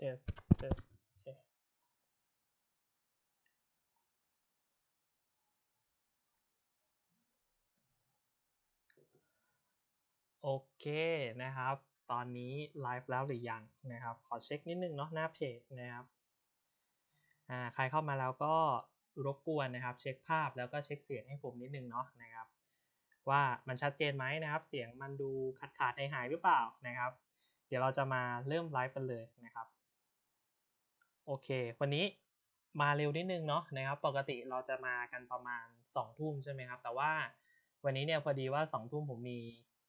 test test โอเคโอเคนะครับ ตอนนี้ไลฟ์แล้วหรือยังนะครับ ขอเช็คนิดนึงเนาะหน้าเพจนะครับอ่าใครเข้ามาแล้วก็รบกวนนะครับ เช็คภาพแล้วก็เช็คเสียงให้ผมนิดนึงเนาะนะครับ ว่ามันชัดเจนไหมนะครับ เสียงมันดูขาดขาดหายหายหรือเปล่านะครับ เดี๋ยวเราจะมาเริ่มไลฟ์กันเลยนะครับ โอเค วันนี้มาเร็วนิดนึงเนาะนะครับ ปกติเราจะมากันประมาณ2ทุ่มใช่ไหมครับ แต่ว่าวันนี้เนี่ยพอดีว่า2ทุ่มผมมี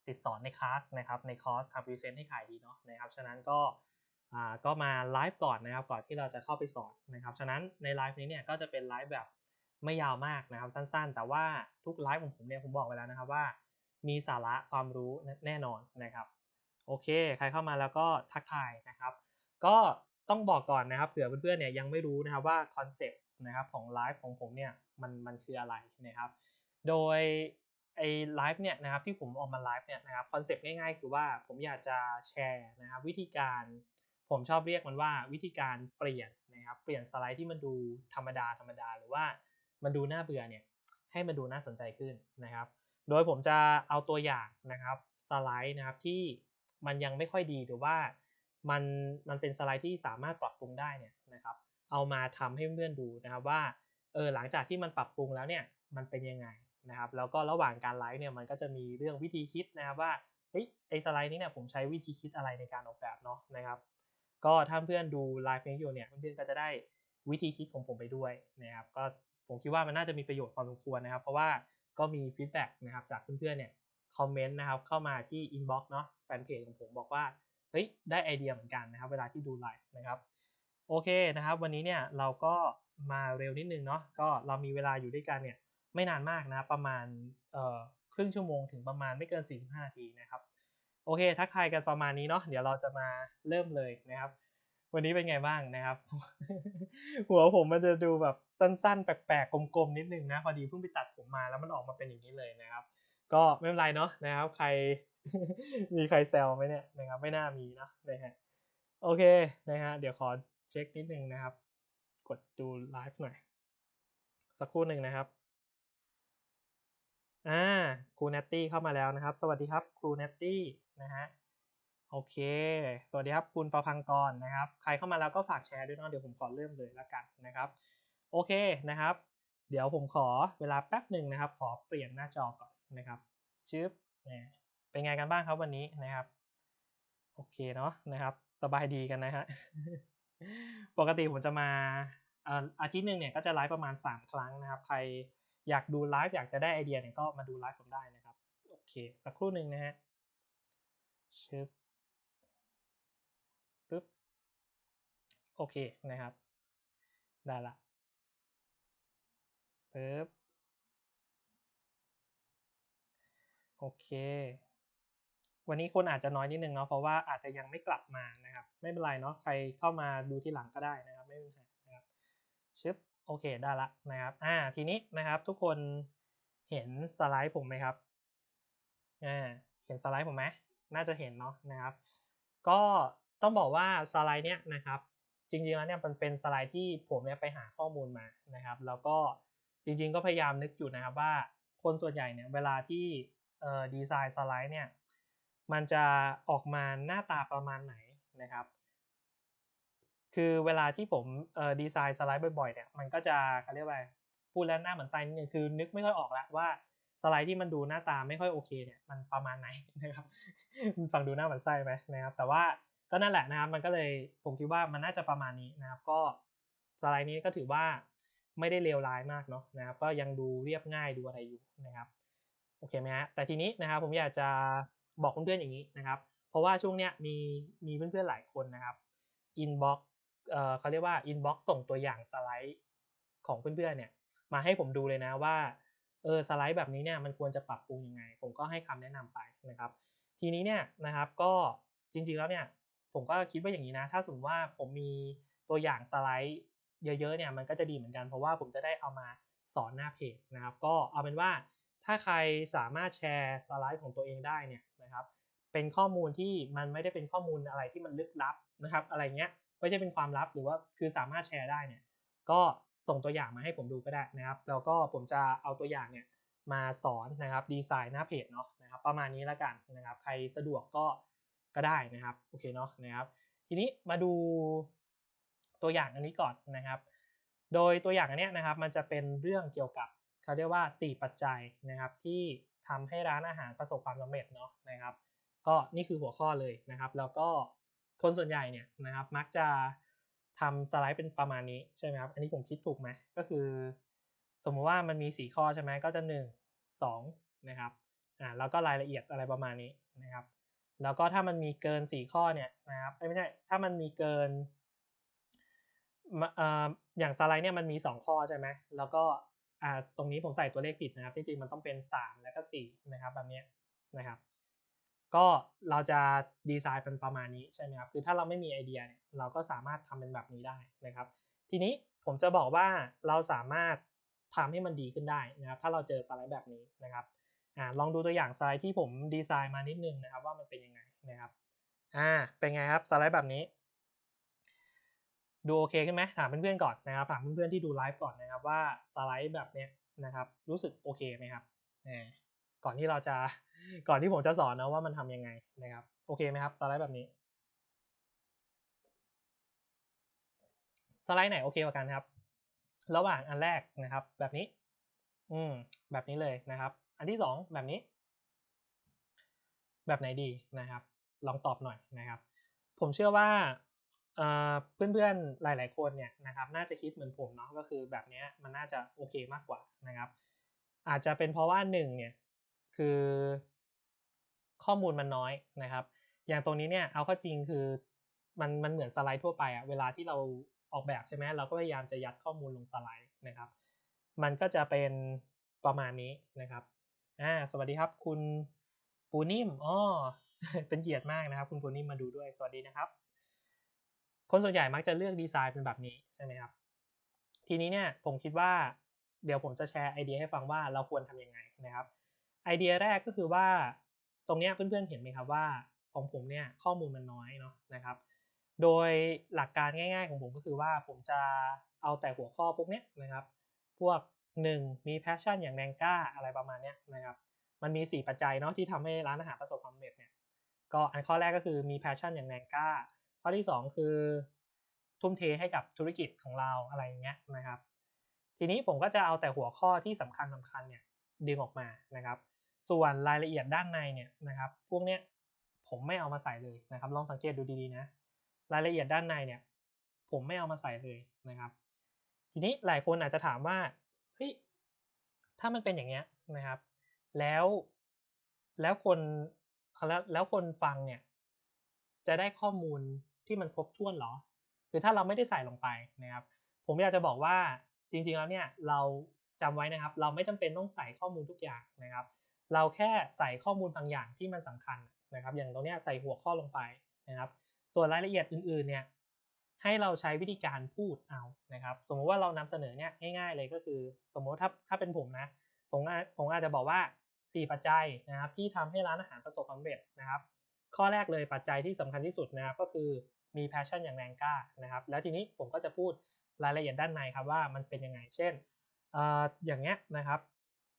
ติดสอนในคลาสนะครับ ในคอร์สทำพรีเซนต์ให้ขายดีเนาะนะครับ ฉะนั้นก็อ่าก็มาไลฟ์ก่อนนะครับ ก่อนที่เราจะเข้าไปสอนนะครับ ฉะนั้นในไลฟ์นี้เนี่ยก็จะเป็นไลฟ์แบบไม่ยาวมากนะครับ สั้นๆ แต่ว่าทุกไลฟ์ของผมเนี่ยผมบอกไว้แล้วนะครับว่า มีสาระความรู้แน่นอนนะครับ โอเค ใครเข้ามาแล้วก็ทักทายนะครับ ก็ ต้องบอกก่อนนะครับเผื่อเพื่อนๆเนี่ยยังไม่รู้นะครับว่าคอนเซปต์นะครับของไลฟ์ของผมเนี่ยมันมันคืออะไรนะครับ โดยไอ้ไลฟ์เนี่ยนะครับที่ผมออกมาไลฟ์เนี่ยนะครับคอนเซปต์ง่ายๆ คือว่าผมอยากจะแชร์นะครับวิธีการผมชอบเรียกมันว่าวิธีการเปลี่ยนนะครับเปลี่ยนสไลด์ที่มันดูธรรมดาธรรมดา หรือว่ามันดูน่าเบื่อเนี่ยให้มันดูน่าสนใจขึ้นนะครับ โดยผมจะเอาตัวอย่างนะครับสไลด์นะครับที่มันยังไม่ค่อยดีหรือว่า มันมันเป็นสไลด์ที่สามารถปรับปรุงได้เนี่ยนะครับ เอามาทำให้เพื่อนๆดูนะครับว่าเออหลังจากที่มันปรับปรุงแล้วเนี่ยมันเป็นยังไงนะครับ แล้วก็ระหว่างการไลฟ์เนี่ยมันก็จะมีเรื่องวิธีคิดนะครับว่าเฮ้ยไอสไลด์นี้เนี่ยผมใช้วิธีคิดอะไรในการออกแบบเนาะนะครับ ก็ถ้าเพื่อนดูไลฟ์นี้อยู่เนี่ยเพื่อนๆก็จะได้วิธีคิดของผมไปด้วยนะครับ ก็ผมคิดว่ามันน่าจะมีประโยชน์พอสมควรนะครับ เพราะว่าก็มีฟีดแบ็กนะครับจากเพื่อนๆเนี่ยคอมเมนต์นะครับเข้ามาที่อินบ็อกซ์เนาะแฟนเพจของผมบอกว่า เฮ้ยได้ไอเดียเหมือนกันนะครับ เวลาที่ดูไลฟ์นะครับโอเคนะครับ วันนี้เนี่ยเราก็มาเร็วนิดนึงเนาะก็เรามีเวลาอยู่ด้วยกันเนี่ยไม่นานมากนะครับประมาณเอ่อครึ่งชั่วโมงถึงประมาณไม่เกิน 45 นาทีนะครับโอเค ทักทายกันประมาณนี้เนาะเดี๋ยวเราจะมาเริ่มเลยนะครับ วันนี้เป็นไงบ้างนะครับ หัวผมมันจะดูแบบสั้นๆ แปลกๆกลมๆนิดนึงนะพอดีเพิ่งไปตัดผมมาแล้วมันออกมาเป็นอย่างนี้เลยนะครับ ก็ไม่เป็นไรเนาะนะครับ ใคร มีใครแซวไหมเนี่ยนะครับไม่น่ามีนะนะฮะโอเคนะฮะเดี๋ยวขอเช็คนิดนึงนะครับ กดดูไลฟ์หน่อย สักครู่หนึ่งนะครับอ่าครูเนตตี้เข้ามาแล้วนะครับ สวัสดีครับครูเนตตี้นะฮะโอเค สวัสดีครับคุณประพังกรนะครับ ใครเข้ามาแล้วก็ฝากแชร์ด้วยเนาะเดี๋ยวผมขอเริ่มเลยล้วกันนะครับ โอเคนะครับ เดี๋ยวผมขอเวลาแป๊บหนึ่งนะครับ ขอเปลี่ยนหน้าจอก่อนนะครับชึบเนี่ย เป็นไงกันบ้างครับวันนี้นะครับ โอเคเนาะนะครับ สบายดีกันนะฮะปกติผมจะมาอาทิตย์หนึ่งเนี่ยก็จะไลฟ์ประมาณ 3 ครั้งนะครับ ใครอยากดูไลฟ์อยากจะได้ไอเดียเนี่ยก็มาดูไลฟ์ผมได้นะครับ โอเค สักครู่หนึ่งนะฮะชึบปึ๊บโอเคนะครับ ได้ละปึ๊บโอเค วันนี้คนอาจจะน้อยนิดนึงเนาะเพราะว่าอาจจะยังไม่กลับมานะครับ ไม่เป็นไรเนาะใครเข้ามาดูที่หลังก็ได้นะครับ ไม่เป็นไรนะครับชึบโอเคได้ละนะครับอ่าทีนี้นะครับทุกคนเห็นสไลด์ผมไหมครับอ่าเห็นสไลด์ผมไหมน่าจะเห็นเนาะนะครับ ก็ต้องบอกว่าสไลด์เนี้ยนะครับ จริงๆแล้วเนี่ยมันเป็นสไลด์ที่ผมเนี่ยไปหาข้อมูลมานะครับ แล้วก็จริงๆก็พยายามนึกอยู่นะครับว่าคนส่วนใหญ่เนี่ยเวลาที่เอ่อดีไซน์สไลด์เนี่ย มันจะออกมาหน้าตาประมาณไหนนะครับ คือเวลาที่ผมออดีไซน์สไลด์บ่อยๆเนี่ยมันก็จะเขาเรียกว่าพูดแล้วหน้าเหมือนไซน์นิดนึงคือนึกไม่ค่อยออกล้วว่าสไลด์ที่มันดูหน้าตาไม่ค่อยโอเคเนี่ยมันประมาณไหนนะครับฟังดูหน้าเหมือนไส้ไหมนะครับ แต่ว่าก็นั่นแหละนะครับมันก็เลยผมคิดว่ามันน่าจะประมาณนี้นะครับ ก็สไลด์นี้ก็ถือว่าไม่ได้เลวร้ายมากเนาะนะครับ ก็ยังดูเรียบง่ายดูอะไรอยู่นะครับโอเคไหมฮะแต่ทีนี้นะครับผมอยากจะ บอกเพื่อนๆอย่างนี้นะครับ เพราะว่าช่วงเนี้ยมีมีเพื่อนๆหลายคนนะครับอินบ็อกเอ่อเขาเรียกว่าอินบ็อกส่งตัวอย่างสไลด์ของเพื่อนๆเนี่ยมาให้ผมดูเลยนะว่าเออสไลด์แบบนี้เนี่ยมันควรจะปรับปรุงยังไง ผมก็ให้คำแนะนำไปนะครับ ทีนี้เนี่ยนะครับก็จริงๆแล้วเนี่ยผมก็คิดว่าอย่างนี้นะ ถ้าสมมติว่าผมมีตัวอย่างสไลด์เยอะๆเนี่ยมันก็จะดีเหมือนกันเพราะว่าผมจะได้เอามาสอนหน้าเพจนะครับ ก็เอาเป็นว่า ถ้าใครสามารถแชร์สไลด์ของตัวเองได้เนี่ยนะครับ เป็นข้อมูลที่มันไม่ได้เป็นข้อมูลอะไรที่มันลึกลับนะครับ อะไรเงี้ยไม่ใช่เป็นความลับหรือว่าคือสามารถแชร์ได้เนี่ย ก็ส่งตัวอย่างมาให้ผมดูก็ได้นะครับ แล้วก็ผมจะเอาตัวอย่างเนี่ยมาสอนนะครับดีไซน์หน้าเพจเนาะนะครับ ประมาณนี้แล้วกันนะครับ ใครสะดวกก็ก็ได้นะครับโอเคเนาะนะครับ ทีนี้มาดูตัวอย่างอันนี้ก่อนนะครับ โดยตัวอย่างอันนี้นะครับ มันจะเป็นเรื่องเกี่ยวกับ เขาเรียกว่า 4 ปัจจัยนะครับที่ทำให้ร้านอาหารประสบความสำเร็จเนาะนะครับ ก็นี่คือหัวข้อเลยนะครับ แล้วก็คนส่วนใหญ่เนี่ยนะครับมักจะทำสไลด์เป็นประมาณนี้ใช่ไหมครับ อันนี้ผมคิดถูกไหมก็คือ สมมติว่ามันมี 4 ข้อใช่ไหมก็จะ 1 2นะครับอ่าแล้วก็รายละเอียดอะไรประมาณนี้นะครับ แล้วก็ถ้ามันมีเกิน 4 ข้อเนี่ยนะครับไม่ใช่ถ้ามันมีเกินอย่างสไลด์เนี่ยมันมี 2 ข้อใช่ไหมแล้วก็ อ่าตรงนี้ผมใส่ตัวเลขผิดนะครับจริงๆมันต้องเป็น 3 แล้วก็4นะครับแบบนี้นะครับ ก็เราจะดีไซน์เป็นประมาณนี้ใช่ไหมครับคือถ้าเราไม่มีไอเดียเนี่ยเราก็สามารถทำเป็นแบบนี้ได้นะครับ ทีนี้ผมจะบอกว่าเราสามารถทำให้มันดีขึ้นได้นะครับ ถ้าเราเจอสไลด์แบบนี้นะครับอ่าลองดูตัวอย่างสไลด์ที่ผมดีไซน์มานิดนึงนะครับ ว่ามันเป็นยังไงนะครับอ่าเป็นไงครับสไลด์แบบนี้ ดูโอเคขึ้นไหมถามเพื่อนๆก่อนนะครับถามเพื่อนๆที่ดูไลฟ์ก่อนนะครับว่าสไลด์แบบเนี้ยนะครับ รู้สึกโอเคไหมครับก่อนที่เราจะก่อนที่ผมจะสอนนะว่ามันทํำยังไงนะครับ โอเคไหมครับสไลด์แบบนี้ สไลด์ไหนโอเคกว่ากันครับ ระหว่างอันแรกนะครับ แบบนี้ อืมแบบนี้เลยนะครับ อันที่สองแบบนี้ แบบไหนดีนะครับ ลองตอบหน่อยนะครับ ผมเชื่อว่า เพื่อนๆหลาย ๆ คนเนี่ยนะครับน่าจะคิดเหมือนผมเนาะก็คือแบบนี้มันน่าจะโอเคมากกว่านะครับ อาจจะเป็นเพราะว่าหนึ่งเนี่ยคือข้อมูลมันน้อยนะครับ อย่างตรงนี้เนี่ยเอาข้าจริงคือมันมันเหมือนสไลด์ทั่วไปอะเวลาที่เราออกแบบใช่ไหมเราก็พยายามจะยัดข้อมูลลงสไลด์นะครับ มันก็จะเป็นประมาณนี้นะครับอ่าสวัสดีครับคุณปูนิ่มอ๋อเป็นเกียรติมากนะครับ คุณปูนิ่มมาดูด้วยสวัสดีนะครับ คนส่วนใหญ่มักจะเลือกดีไซน์เป็นแบบนี้ใช่ไหมครับ ทีนี้เนี่ยผมคิดว่าเดี๋ยวผมจะแชร์ไอเดียให้ฟังว่าเราควรทำยังไงนะครับ ไอเดียแรกก็คือว่าตรงนี้เพื่อนๆเห็นไหมครับว่าของผมเนี่ยข้อมูลมันน้อยเนาะนะครับ โดยหลักการง่าย ๆ ของผมก็คือว่าผมจะเอาแต่หัวข้อพวกนี้นะครับ พวก 1 มีแพชชั่นอย่างแรงกล้าอะไรประมาณนี้นะครับ มันมี 4 ปัจจัยเนาะที่ทำให้ร้านอาหารประสบความสำเร็จเนี่ย ก็อันข้อแรกก็คือมีแพชชั่นอย่างแรงกล้า ข้อที่ 2 คือ ทุ่มเทให้กับธุรกิจของเราอะไรอย่างเงี้ยนะครับ ทีนี้ผมก็จะเอาแต่หัวข้อที่สำคัญสำคัญเนี่ยดึงออกมานะครับ ส่วนรายละเอียดด้านในเนี่ยนะครับพวกเนี้ยผมไม่เอามาใส่เลยนะครับ ลองสังเกตดูดีๆนะรายละเอียดด้านในเนี่ยผมไม่เอามาใส่เลยนะครับ ทีนี้หลายคนอาจจะถามว่าเฮ้ยถ้ามันเป็นอย่างเงี้ยนะครับ แล้วแล้วคนแล้วแล้วคนฟังเนี่ยจะได้ข้อมูล ที่มันครบถ้วนหรอ คือถ้าเราไม่ได้ใส่ลงไปนะครับ ผมอยากจะบอกว่าจริงๆแล้วเนี่ยเราจำไว้นะครับ เราไม่จำเป็นต้องใส่ข้อมูลทุกอย่างนะครับ เราแค่ใส่ข้อมูลบางอย่างที่มันสำคัญนะครับ อย่างตรงนี้ใส่หัวข้อลงไปนะครับ ส่วนรายละเอียดอื่นๆเนี่ยให้เราใช้วิธีการพูดเอานะครับ สมมุติว่าเรานำเสนอเนี่ยง่ายๆเลยก็คือ สมมติถ้าถ้าเป็นผมนะผมผมอาจจะบอกว่า 4 ปัจจัยนะครับที่ทำให้ร้านอาหารประสบความสำเร็จนะครับ ข้อแรกเลยปัจจัยที่สำคัญที่สุดนะครับก็คือ มีแพชชั่นอย่างแรงกล้านะครับแล้วทีนี้ผมก็จะพูดรายละเอียดด้านในครับว่ามันเป็นยังไง เช่นอย่างเงี้ยนะครับ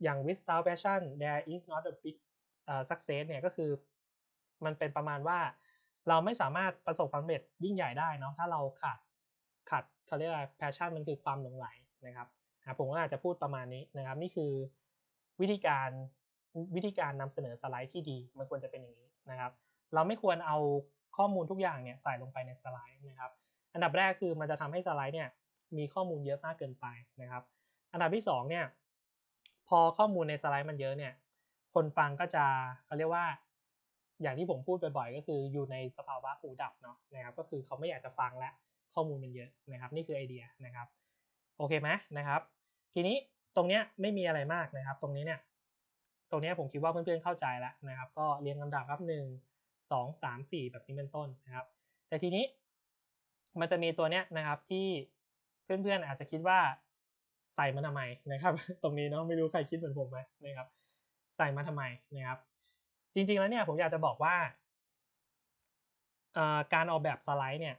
อย่าง without passion there is not a big success เนี่ยก็คือมันเป็นประมาณว่าเราไม่สามารถประสบความสำเร็จยิ่งใหญ่ได้เนาะถ้าเราขาดขาดเขาเรียกว่า passion มันคือความหลงไหลนะครับผมก็อาจจะพูดประมาณนี้นะครับ นี่คือวิธีการวิธีการนำเสนอสไลด์ที่ดี มันควรจะเป็นอย่างนี้นะครับ เราไม่ควรเอา ข้อมูลทุกอย่างเนี่ยใส่ลงไปในสไลด์นะครับ อันดับแรกคือมันจะทำให้สไลด์เนี่ยมีข้อมูลเยอะมากเกินไปนะครับ อันดับที่2เนี่ยพอข้อมูลในสไลด์มันเยอะเนี่ยคนฟังก็จะเขาเรียกว่า อย่างที่ผมพูดบ่อยๆก็คืออยู่ในสภาวะหูดับเนาะนะครับก็คือเขาไม่อยากจะฟังแล้วข้อมูลมันเยอะนะครับ นี่คือไอเดียนะครับโอเคไหมนะครับ ทีนี้ตรงเนี้ยไม่มีอะไรมากนะครับ ตรงนี้เนี่ยตรงนี้ผมคิดว่าเพื่อนๆเข้าใจแล้วนะครับ ก็เรียงลำดับครับหนึ่ง สองสามสี่แบบนี้เป็นต้นนะครับ แต่ทีนี้มันจะมีตัวเนี้ยนะครับที่เพื่อนๆอาจจะคิดว่าใส่มาทำไมนะครับ ตรงนี้เนาะไม่รู้ใครคิดเหมือนผมไหมนะครับ ใส่มาทำไมนะครับ จริงๆแล้วเนี่ยผมอยากจะบอกว่าการออกแบบสไลด์เนี่ย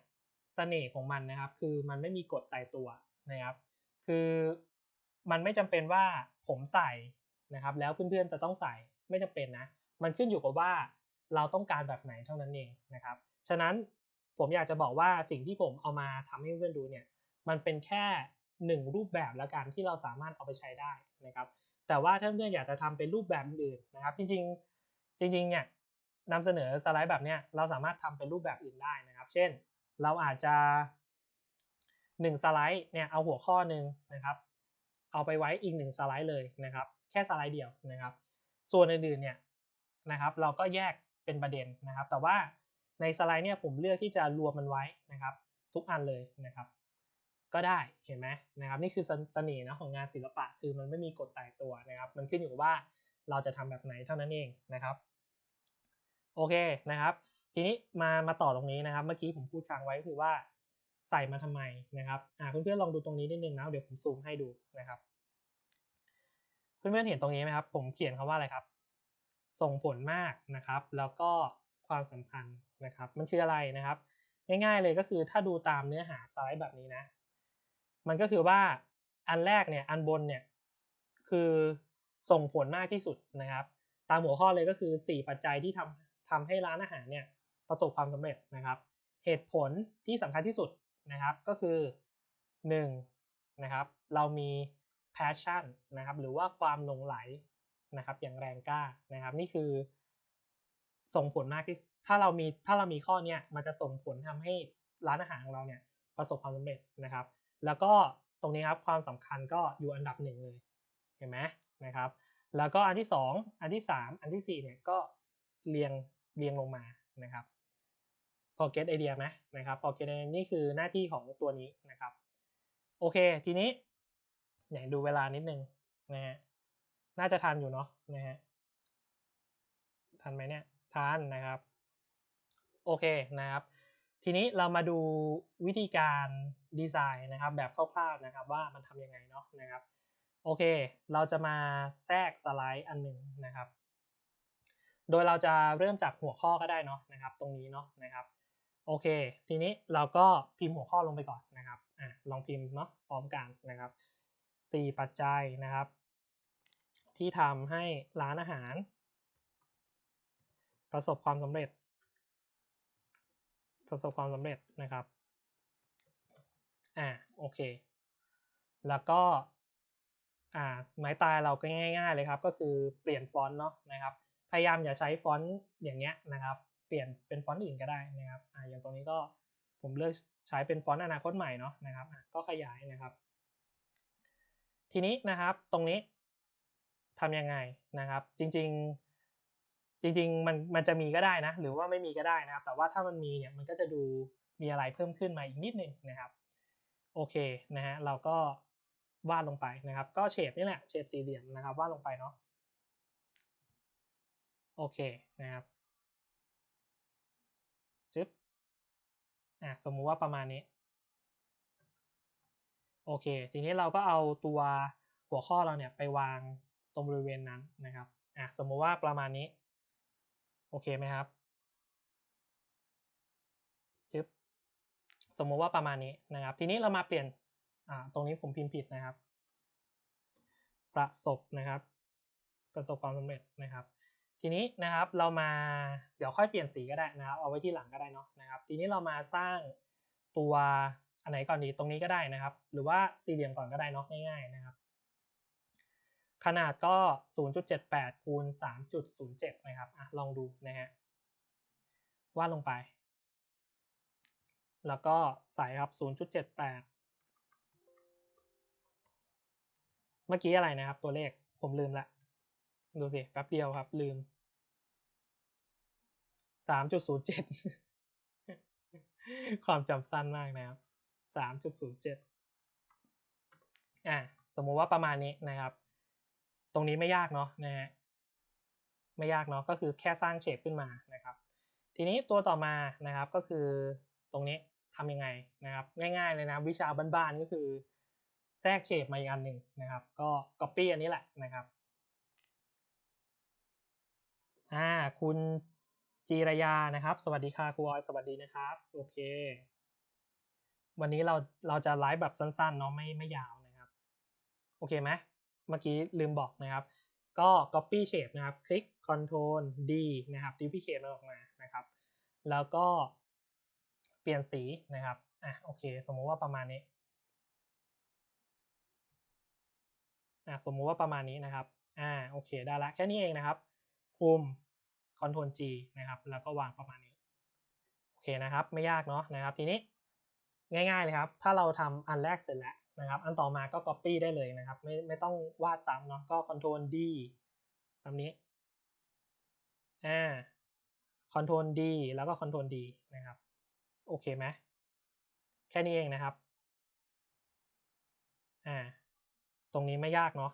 เสน่ห์ของมันนะครับ คือมันไม่มีกฎตายตัวนะครับ คือมันไม่จำเป็นว่าผมใส่นะครับ แล้วเพื่อนๆจะต้องใส่ไม่จำเป็นนะ มันขึ้นอยู่กับว่า เราต้องการแบบไหนเท่านั้นเองนะครับ ฉะนั้นผมอยากจะบอกว่าสิ่งที่ผมเอามาทำให้เพื่อนดูเนี่ยมันเป็นแค่หนึ่งรูปแบบแล้วกันที่เราสามารถเอาไปใช้ได้นะครับ แต่ว่าถ้าเพื่อนอยากจะทำเป็นรูปแบบอื่นนะครับ จริงๆจริงๆเนี่ยนำเสนอสไลด์แบบเนี้ยเราสามารถทำเป็นรูปแบบอื่นได้นะครับ เช่น เราอาจจะหนึ่งสไลด์เนี่ยเอาหัวข้อหนึ่งนะครับ เอาไปไว้อีกหนึ่งสไลด์เลยนะครับ แค่สไลด์เดียวนะครับ ส่วนอื่นๆเนี่ยนะครับ เราก็แยก เป็นประเด็นนะครับ แต่ว่าในสไลด์เนี่ยผมเลือกที่จะรวมมันไว้นะครับ ทุกอันเลยนะครับ ก็ได้เห็นไหมนะครับ นี่คือเสน่ห์นะของงานศิลปะคือมันไม่มีกฎตายตัวนะครับ มันขึ้นอยู่กับว่าเราจะทำแบบไหนเท่านั้นเองนะครับโอเคนะครับ ทีนี้มามาต่อตรงนี้นะครับ เมื่อกี้ผมพูดค้างไว้ก็คือว่าใส่มาทำไมนะครับอ่าเพื่อนๆลองดูตรงนี้นิดนึงนะเดี๋ยวผมซูมให้ดูนะครับ เพื่อนๆเห็นตรงนี้ไหมครับ ผมเขียนคำว่าอะไรครับ ส่งผลมากนะครับ แล้วก็ความสำคัญนะครับ มันคืออะไรนะครับ ง่ายๆเลยก็คือถ้าดูตามเนื้อหาสไลด์แบบนี้นะ มันก็คือว่าอันแรกเนี่ยอันบนเนี่ยคือส่งผลมากที่สุดนะครับ ตามหัวข้อเลยก็คือ 4 ปัจจัยที่ทำทำให้ร้านอาหารเนี่ยประสบความสำเร็จนะครับ เหตุผลที่สำคัญที่สุดนะครับก็คือ 1 นะครับเรามี passion นะครับหรือว่าความหลงไหล นะครับ อย่างแรงกล้านะครับ นี่คือ ส่งผลมากที่ถ้าเรามีถ้าเรามีข้อเนี้ยมันจะส่งผลทำให้ร้านอาหารของเราเนี่ยประสบความสำเร็จนะครับ แล้วก็ตรงนี้ครับความสำคัญก็อยู่อันดับหนึ่งเลยเห็นไหมนะครับ แล้วก็อันที่ 2 อันที่ 3 อันที่4เนี่ยก็เรียงเรียงลงมานะครับพอเก็ตไอเดียไหมนะครับพอเก็ตนี่คือหน้าที่ของตัวนี้นะครับ โอเค ทีนี้ไหนดูเวลานิดนึงนะฮะ น่าจะทันอยู่เนาะนะฮะทันไหมเนี่ยทันนะครับ โอเคนะครับ ทีนี้เรามาดูวิธีการดีไซน์นะครับแบบคร่าวๆนะครับว่ามันทำยังไงเนาะนะครับโอเค เราจะมาแทรกสไลด์อันหนึ่งนะครับ โดยเราจะเริ่มจากหัวข้อก็ได้เนาะนะครับ ตรงนี้เนาะนะครับโอเค ทีนี้เราก็พิมพ์หัวข้อลงไปก่อนนะครับอะลองพิมพ์เนาะพร้อมกันนะครับ 4 ปัจจัยนะครับ ที่ทำให้ร้านอาหาร ประสบความสำเร็จ ประสบความสำเร็จนะครับอ่าโอเค แล้วก็อ่าไม้ตายเราก็ง่าย ๆเลยครับ ก็คือเปลี่ยนฟอนต์เนาะนะครับ พยายามอย่าใช้ฟอนต์อย่างเงี้ยนะครับ เปลี่ยนเป็นฟอนต์อื่นก็ได้นะครับอ่าอย่างตรงนี้ก็ผมเลือกใช้เป็นฟอนต์อนาคตใหม่เนาะนะครับอะก็ขยายนะครับ ทีนี้นะครับตรงนี้ ทำยังไงนะครับ จริง ๆ จริง ๆ มันมันจะมีก็ได้นะ หรือว่าไม่มีก็ได้นะครับ แต่ว่าถ้ามันมีเนี่ยมันก็จะดูมีอะไรเพิ่มขึ้นมาอีกนิดนึงนะครับ โอเคนะฮะเราก็วาดลงไปนะครับ ก็เฉดนี่แหละเฉดสี่เหลี่ยมนะครับวาดลงไปเนาะโอเคนะครับจึ๊บอะสมมุติว่าประมาณนี้ โอเค ทีนี้เราก็เอาตัวหัวข้อเราเนี่ยไปวาง ตรงบริเวณนั้นนะครับอะสมมุติว่าประมาณนี้ โอเคไหมครับจึ๊บสมมุติว่าประมาณนี้นะครับ ทีนี้เรามาเปลี่ยนอ่าตรงนี้ผมพิมพ์ผิดนะครับ ประสบนะครับ ประสบความสำเร็จนะครับ ทีนี้นะครับเรามาเดี๋ยวค่อยเปลี่ยนสีก็ได้นะครับ เอาไว้ที่หลังก็ได้เนาะนะครับ ทีนี้เรามาสร้างตัวอันไหนก่อนดีตรงนี้ก็ได้นะครับ หรือว่าสี่เหลี่ยมก่อนก็ได้เนาะง่าย ๆนะครับ ขนาดก็ 0.78 คูณ 3.07 นะครับอะลองดูนะฮะวาดลงไป แล้วก็ใส่ครับ 0.78 เมื่อกี้อะไรนะครับ ตัวเลขผมลืมละ ดูสิ แป๊บเดียวครับ ลืม 3.07 ความจำสั้นมากนะครับ 3.07 อะสมมุติว่าประมาณนี้นะครับ ตรงนี้ไม่ยากเนาะนะฮะไม่ยากเนาะก็คือแค่สร้างเฉดขึ้นมานะครับ ทีนี้ตัวต่อมานะครับก็คือตรงนี้ทำยังไงนะครับ ง่ายๆเลยนะวิชาบ้านๆก็คือ แทรกเฉดมาอีกอันหนึ่งนะครับ ก็ copy อันนี้แหละนะครับอ่าคุณจีรยานะครับ สวัสดีค่ะครูออยสวัสดีนะครับโอเค วันนี้เราเราจะไลฟ์แบบสั้นๆเนาะไม่ไม่ยาวนะครับ โอเคไหม เมื่อกี้ลืมบอกนะครับ ก็ copy shape นะครับ คลิก control D นะครับ duplicate มันออกมานะครับ แล้วก็เปลี่ยนสีนะครับ อะโอเค สมมุติว่าประมาณนี้ อะสมมุติว่าประมาณนี้นะครับ อ่าโอเคได้ละแค่นี้เองนะครับ คุม Ctrl G นะครับ แล้วก็วางประมาณนี้ โอเคนะครับ ไม่ยากเนาะนะครับ ทีนี้ง่ายๆเลยครับ ถ้าเราทำอันแรกเสร็จแล้ว นะครับ อันต่อมาก็ Copy ได้เลยนะครับ ไม่ไม่ต้องวาดซ้ำเนาะก็ Ctrl D แบบนี้อ่า Ctrl D แล้วก็ Ctrl D นะครับ โอเคไหมแค่นี้เองนะครับอ่าตรงนี้ไม่ยากเนาะ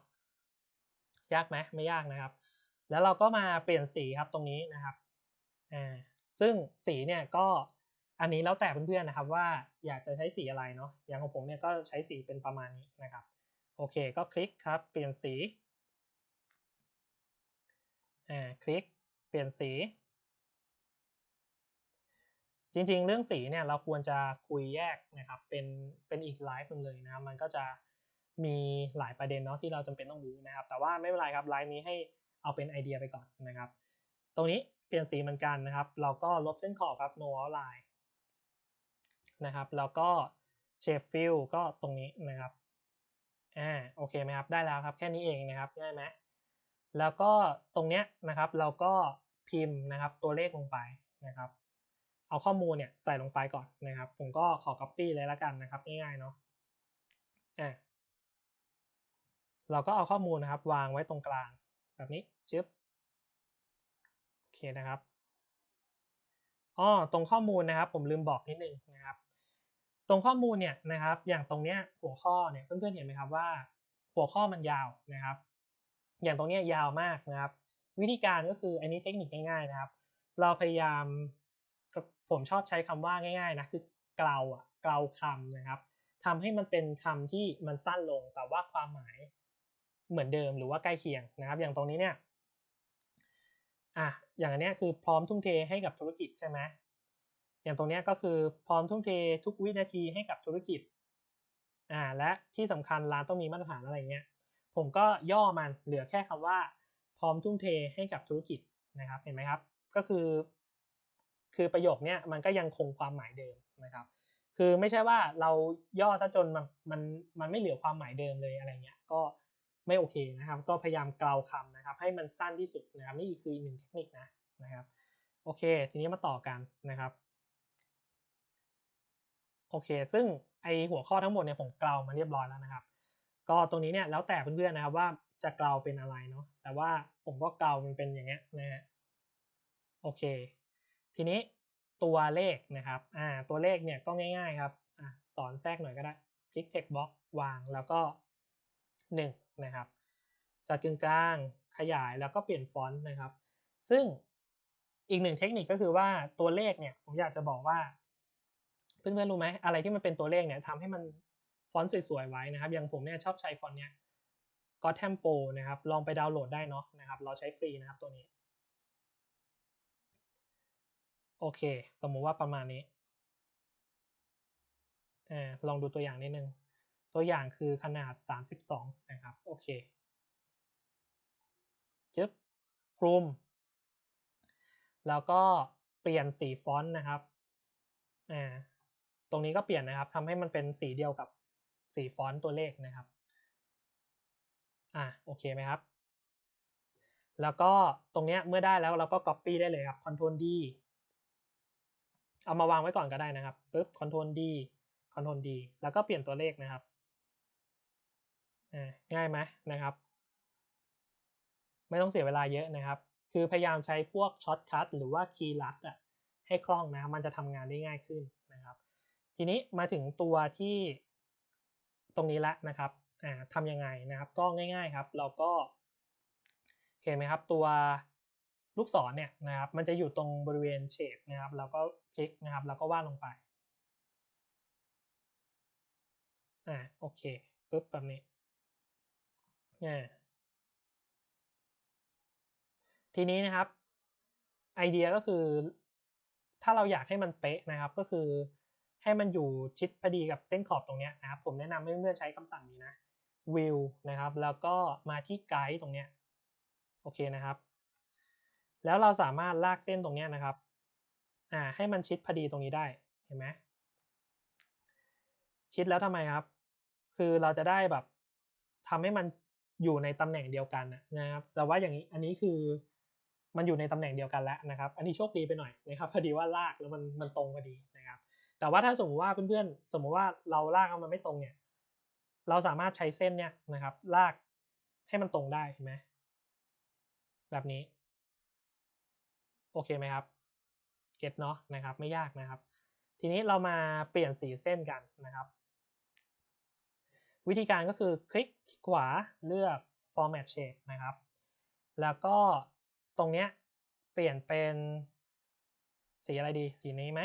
ยากไหมไม่ยากนะครับ แล้วเราก็มาเปลี่ยนสีครับตรงนี้นะครับอ่าซึ่งสีเนี่ยก็ อันนี้แล้วแต่เพื่อนๆนะครับว่าอยากจะใช้สีอะไรเนาะอย่างของผมเนี่ยก็ใช้สีเป็นประมาณนี้นะครับโอเคก็คลิกครับเปลี่ยนสีอ่าคลิกเปลี่ยนสี จริงๆ เรื่องสีเนี่ยเราควรจะคุยแยกนะครับเป็นเป็นอีกไลฟ์หนึ่งเลยนะครับมันก็จะมีหลายประเด็นเนาะที่เราจำเป็นต้องรู้นะครับ แต่ว่าไม่เป็นไรครับไลฟ์นี้ให้เอาเป็นไอเดียไปก่อนนะครับ ตรงนี้เปลี่ยนสีเหมือนกันนะครับ เราก็ลบเส้นขอบครับ no outline นะครับ แล้วก็ shape fill ก็ตรงนี้นะครับ อ่า โอเคไหมครับ ได้แล้วครับ แค่นี้เองนะครับ ง่ายไหมแล้วก็ตรงเนี้ยนะครับ เราก็พิมพ์นะครับตัวเลขลงไปนะครับ เอาข้อมูลเนี่ยใส่ลงไปก่อนนะครับ ผมก็ขอ copy เลยละกันนะครับ ง่ายๆเนาะ อ่าเราก็เอาข้อมูลนะครับ วางไว้ตรงกลางแบบนี้จึ๊บโอเคนะครับอ๋อตรงข้อมูลนะครับ ผมลืมบอกนิดนึงนะครับ ตรงข้อมูลเนี่ยนะครับ อย่างตรงเนี้ยหัวข้อเนี่ยเพื่อนๆเห็นไหมครับว่า หัวข้อมันยาวนะครับ อย่างตรงเนี้ยยาวมากนะครับ วิธีการก็คืออันนี้เทคนิคง่ายๆนะครับ เราพยายามผมชอบใช้คำว่าง่ายๆนะคือเกลาอะเกลาคำนะครับทำให้มันเป็นคำที่มันสั้นลงแต่ว่าความหมายเหมือนเดิมหรือว่าใกล้เคียงนะครับ อย่างตรงนี้เนี่ยอะอย่างอันนี้คือพร้อมทุ่มเทให้กับธุรกิจใช่ไหม อย่างตรงนี้ก็คือพร้อมทุ่มเททุกวินาทีให้กับธุรกิจอ่าและที่สำคัญร้านต้องมีมาตรฐานอะไรเงี้ยผมก็ย่อมันเหลือแค่คำว่า พร้อมทุ่มเทให้กับธุรกิจนะครับเห็นไหมครับ ก็คือ คือประโยคนี้มันก็ยังคงความหมายเดิมนะครับ คือไม่ใช่ว่าเราย่อซะจนมันมันมันไม่เหลือความหมายเดิมเลยอะไรเงี้ยก็ไม่โอเคนะครับ ก็พยายามกล่าวคำนะครับ ให้มันสั้นที่สุดนะครับ นี่คือหนึ่งเทคนิคนะนะครับ โอเค ทีนี้มาต่อกันนะครับ โอเค ซึ่งไอหัวข้อทั้งหมดเนี่ยผมกล่าวมาเรียบร้อยแล้วนะครับ ก็ตรงนี้เนี่ยแล้วแต่เพื่อนๆนะครับว่าจะกล่าวเป็นอะไรเนาะ แต่ว่าผมก็กล่าวมันเป็นอย่างเงี้ยนะฮะ โอเค ทีนี้ตัวเลขนะครับ อ่า ตัวเลขเนี่ยก็ง่ายๆครับ อ่าสอนแทรกหน่อยก็ได้คลิก text box วางแล้วก็ 1 นะครับ จัดกึ่งกลางขยายแล้วก็เปลี่ยนฟอนต์นะครับ ซึ่งอีกหนึ่งเทคนิคก็คือว่าตัวเลขเนี่ยผมอยากจะบอกว่า เพื่อนๆรู้ไหมอะไรที่มันเป็นตัวเลขเนี่ยทำให้มันฟอนต์สวยๆไว้นะครับ อย่างผมเนี่ยชอบใช้ฟอนต์เนี้ยก็แทมโปนะครับ ลองไปดาวน์โหลดได้เนาะนะครับ เราใช้ฟรีนะครับตัวนี้ โอเค สมมุติว่าประมาณนี้อ่าลองดูตัวอย่างนิดนึง ตัวอย่างคือขนาด 32 นะครับ โอเคจึ๊บคลุม แล้วก็เปลี่ยนสีฟอนต์นะครับ อ่า ตรงนี้ก็เปลี่ยนนะครับทำให้มันเป็นสีเดียวกับสีฟอนต์ตัวเลขนะครับ อ่าโอเคไหมครับ แล้วก็ตรงนี้เมื่อได้แล้วเราก็ Copy ได้เลยครับ Ctrl D เอามาวางไว้ก่อนก็ได้นะครับปึ๊บ Ctrl D Ctrl D แล้วก็เปลี่ยนตัวเลขนะครับ ง่ายไหมนะครับ ไม่ต้องเสียเวลาเยอะนะครับ คือพยายามใช้พวกช็อตคัทหรือว่าคีย์ลัดอะให้คล่องนะครับมันจะทำงานได้ง่ายขึ้น ทีนี้มาถึงตัวที่ตรงนี้ละนะครับทำยังไงนะครับก็ง่าย ๆครับ เราก็เห็นไหมครับตัวลูกศรเนี่ยนะครับมันจะอยู่ตรงบริเวณเฉดนะครับเราก็คลิกนะครับแล้วก็วาดลงไปอ่าโอเคปุ๊บแบบนี้อ่าทีนี้นะครับไอเดียก็คือถ้าเราอยากให้มันเป๊ะนะครับก็คือ ให้มันอยู่ชิดพอดีกับเส้นขอบตรงนี้นะครับผมแนะนำให้เพื่อนๆใช้คำสั่งนี้นะ view นะครับแล้วก็มาที่ guide ตรงนี้โอเคนะครับ แล้วเราสามารถลากเส้นตรงนี้นะครับอ่าให้มันชิดพอดีตรงนี้ได้เห็นไหมชิดแล้วทำไมครับ คือเราจะได้แบบทำให้มันอยู่ในตำแหน่งเดียวกันนะครับ แต่ว่าอย่างนี้อันนี้คือมันอยู่ในตำแหน่งเดียวกันแล้วนะครับ อันนี้โชคดีไปหน่อยนะครับพอดีว่าลากแล้วมันมันตรงพอดี แต่ว่าถ้าสมมติว่าเพื่อนๆ สมมติว่าเราลากแล้วมันไม่ตรงเนี่ย เราสามารถใช้เส้นเนี่ยนะครับ ลากให้มันตรงได้เห็นไหมแบบนี้ โอเคไหมครับ เก็ตเนาะนะครับ ไม่ยากนะครับ ทีนี้เรามาเปลี่ยนสีเส้นกันนะครับ วิธีการก็คือคลิกขวาเลือก format shape นะครับ แล้วก็ตรงเนี้ยเปลี่ยนเป็นสีอะไรดี สีนี้ไหม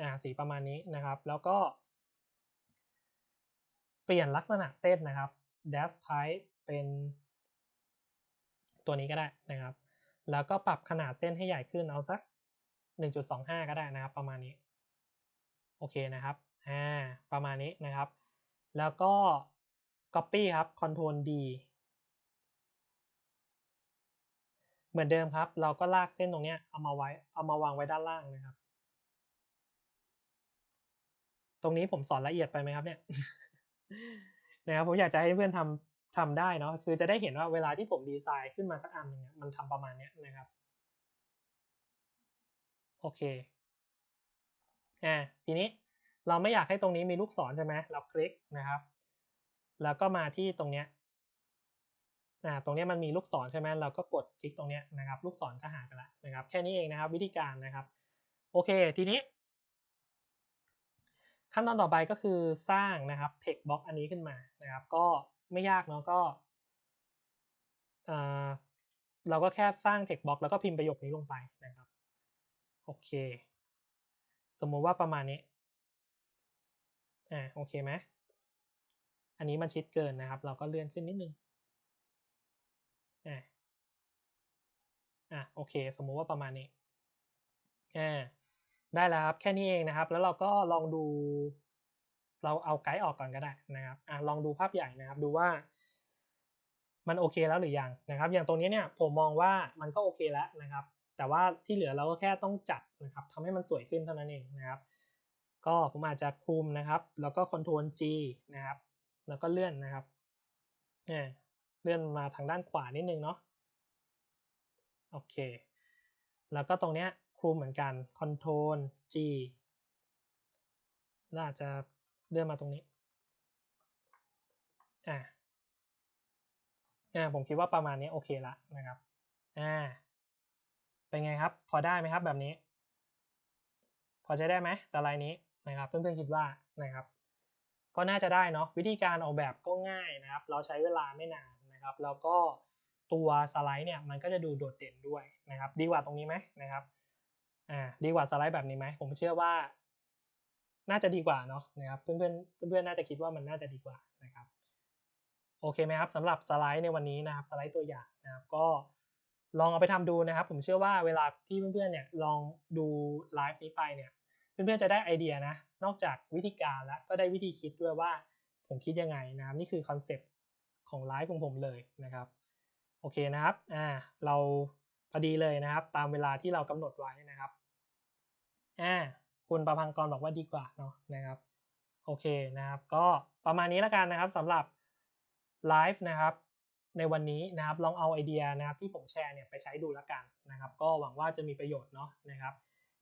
อ่าสีประมาณนี้นะครับ แล้วก็ เปลี่ยนลักษณะเส้นนะครับ dash type เป็นตัวนี้ก็ได้นะครับ แล้วก็ปรับขนาดเส้นให้ใหญ่ขึ้นเอาสัก 1.25 ก็ได้นะครับ ประมาณนี้ โอเคนะครับ อ่า ประมาณนี้นะครับ แล้วก็ copy ครับ control D เหมือนเดิมครับ เราก็ลากเส้นตรงนี้เอามาไว้ เอามาวางไว้ด้านล่างนะครับ ตรงนี้ผมสอนละเอียดไปไหมครับเนี่ยนะครับผมอยากจะให้เพื่อนทำทำได้เนาะคือจะได้เห็นว่าเวลาที่ผมดีไซน์ขึ้นมาสักอันหนึ่งมันทำประมาณเนี้ยนะครับโอเคอ่าทีนี้เราไม่อยากให้ตรงนี้มีลูกศรใช่ไหมเราคลิกนะครับ แล้วก็มาที่ตรงเนี้ยอ่าตรงนี้มันมีลูกศรใช่ไหมเราก็กดคลิกตรงนี้นะครับ ลูกศรก็หายไปแล้วนะครับ แค่นี้เองนะครับ วิธีการนะครับ โอเค ทีนี้ ขั้นตอนต่อไปก็คือสร้างนะครับ text box อันนี้ขึ้นมานะครับ ก็ไม่ยากเนาะก็เราก็แค่สร้าง text box แล้วก็พิมพ์ประโยคนี้ลงไปนะครับโอเค สมมุติว่าประมาณนี้อ่าโอเคไหมอันนี้มันชิดเกินนะครับ เราก็เลื่อนขึ้นนิดนึงอ่าอ่าโอเค สมมุติว่าประมาณนี้อ่า ได้แล้วครับแค่นี้เองนะครับ แล้วเราก็ลองดู เราเอาไกด์ออกก่อนก็ได้นะครับอ่าลองดูภาพใหญ่นะครับ ดูว่า มันโอเคแล้วหรือยังนะครับ อย่างตรงนี้เนี่ยผมมองว่ามันก็โอเคแล้วนะครับ แต่ว่าที่เหลือเราก็แค่ต้องจัดนะครับทำให้มันสวยขึ้นเท่านั้นเองนะครับ ก็ผมอาจจะคลุมนะครับ แล้วก็ Ctrl G นะครับ แล้วก็เลื่อนนะครับเนี่ยเลื่อนมาทางด้านขวานิดนึงเนาะโอเค แล้วก็ตรงเนี้ย คลุมเหมือนกัน Ctrl G แล้วอาจะเลื่อนมาตรงนี้ อ่าอ่าผมคิดว่าประมาณนี้โอเคละนะครับ อ่า เป็นไงครับ พอได้ไหมครับแบบนี้ พอใช้ได้ไหมสไลด์นี้นะครับ เพื่อนๆคิดว่านะครับ ก็น่าจะได้เนาะวิธีการออกแบบก็ง่ายนะครับ เราใช้เวลาไม่นานนะครับ แล้วก็ตัวสไลด์เนี่ยมันก็จะดูโดดเด่นด้วยนะครับ ดีกว่าตรงนี้ไหมนะครับ อ่าดีกว่าสไลด์แบบนี้ไหมผมเชื่อว่า น่าจะดีกว่าเนาะนะครับเพื่อนเพื่อนๆน่าจะคิดว่ามันน่าจะดีกว่านะครับโอเคไหมครับสำหรับสไลด์ในวันนี้นะครับสไลด์ตัวอย่างนะครับก็ลองเอาไปทำดูนะครับ ผมเชื่อว่าเวลาที่เพื่อนๆเนี่ยลองดูไลฟ์นี้ไปเนี่ยเพื่อนๆจะได้ไอเดียนะนอกจากวิธีการแล้วก็ได้วิธีคิดด้วยว่าผมคิดยังไงนะครับนี่คือคอนเซปต์ของไลฟ์ของผมเลยนะครับโอเคนะครับอ่าเราพอดีเลยนะครับ ตามเวลาที่เรากำหนดไว้นะครับ อ่าคุณประพังกรบอกว่าดีกว่าเนาะนะครับโอเคนะครับ ก็ประมาณนี้แล้วกันนะครับสำหรับไลฟ์นะครับในวันนี้นะครับลองเอาไอเดียนะครับที่ผมแชร์เนี่ยไปใช้ดูแล้วกันนะครับ ก็หวังว่าจะมีประโยชน์เนาะนะครับ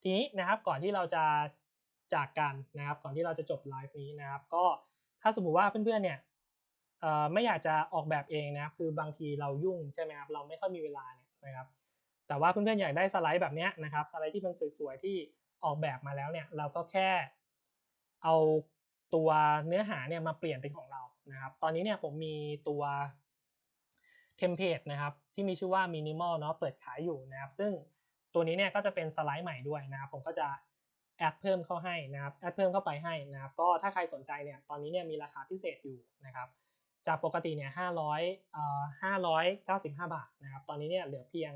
ทีนี้นะครับก่อนที่เราจะจากกันนะครับ ก่อนที่เราจะจบไลฟ์นี้นะครับ ก็ถ้าสมมติว่าเพื่อนๆเนี่ยไม่อยากจะออกแบบเองนะครับ คือบางทีเรายุ่งใช่ไหมครับเราไม่ค่อยมีเวลาเนี่ยนะครับ แต่ว่าเพื่อนๆอยากได้สไลด์แบบนี้นะครับ สไลด์ที่มันสวยๆที่ ออกแบบมาแล้วเนี่ยเราก็แค่เอาตัวเนื้อหาเนี่ยมาเปลี่ยนเป็นของเรานะครับ ตอนนี้เนี่ยผมมีตัวเทมเพลตนะครับที่มีชื่อว่า minimal เนาะเปิดขายอยู่นะครับ ซึ่งตัวนี้เนี่ยก็จะเป็นสไลด์ใหม่ด้วยนะครับ ผมก็จะแอดเพิ่มเข้าให้นะครับแอดเพิ่มเข้าไปให้นะครับก็ถ้าใครสนใจเนี่ยตอนนี้เนี่ยมีราคาพิเศษอยู่นะครับ จากปกติเนี่ยห้าร้อยเอ่อห้าร้อยเก้าสิบห้าบาทนะครับ ตอนนี้เนี่ยเหลือเพียง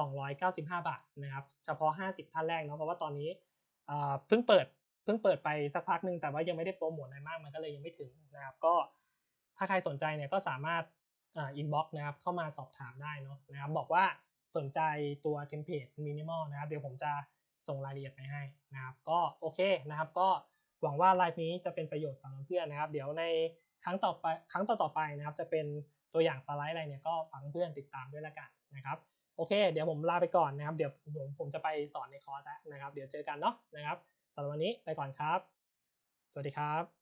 สองร้อยเก้าสิบห้าบาทนะครับ เฉพาะห้าสิบท่านแรกเนาะเพราะว่าตอนนี้เพิ่งเปิดเพิ่งเปิดไปสักพักหนึ่งแต่ว่ายังไม่ได้โปรโมทอะไรมากมันก็เลยยังไม่ถึงนะครับ ก็ถ้าใครสนใจเนี่ยก็สามารถอินบ็อกซ์นะครับเข้ามาสอบถามได้เนาะนะครับบอกว่าสนใจตัวเทมเพลตมินิมอลนะครับ เดี๋ยวผมจะส่งรายละเอียดไปให้นะครับ ก็โอเคนะครับ ก็หวังว่าไลฟ์นี้จะเป็นประโยชน์สำหรับเพื่อนนะครับ เดี๋ยวในครั้งต่อไปครั้งต่อๆไปนะครับ จะเป็นตัวอย่างสไลด์อะไรเนี่ยก็ฝากเพื่อนติดตามด้วยละกันนะครับ โอเค เดี๋ยวผมลาไปก่อนนะครับ เดี๋ยวผมผมจะไปสอนในคอร์สแล้วนะครับ เดี๋ยวเจอกันเนาะนะครับสำหรับวันนี้ไปก่อนครับ สวัสดีครับ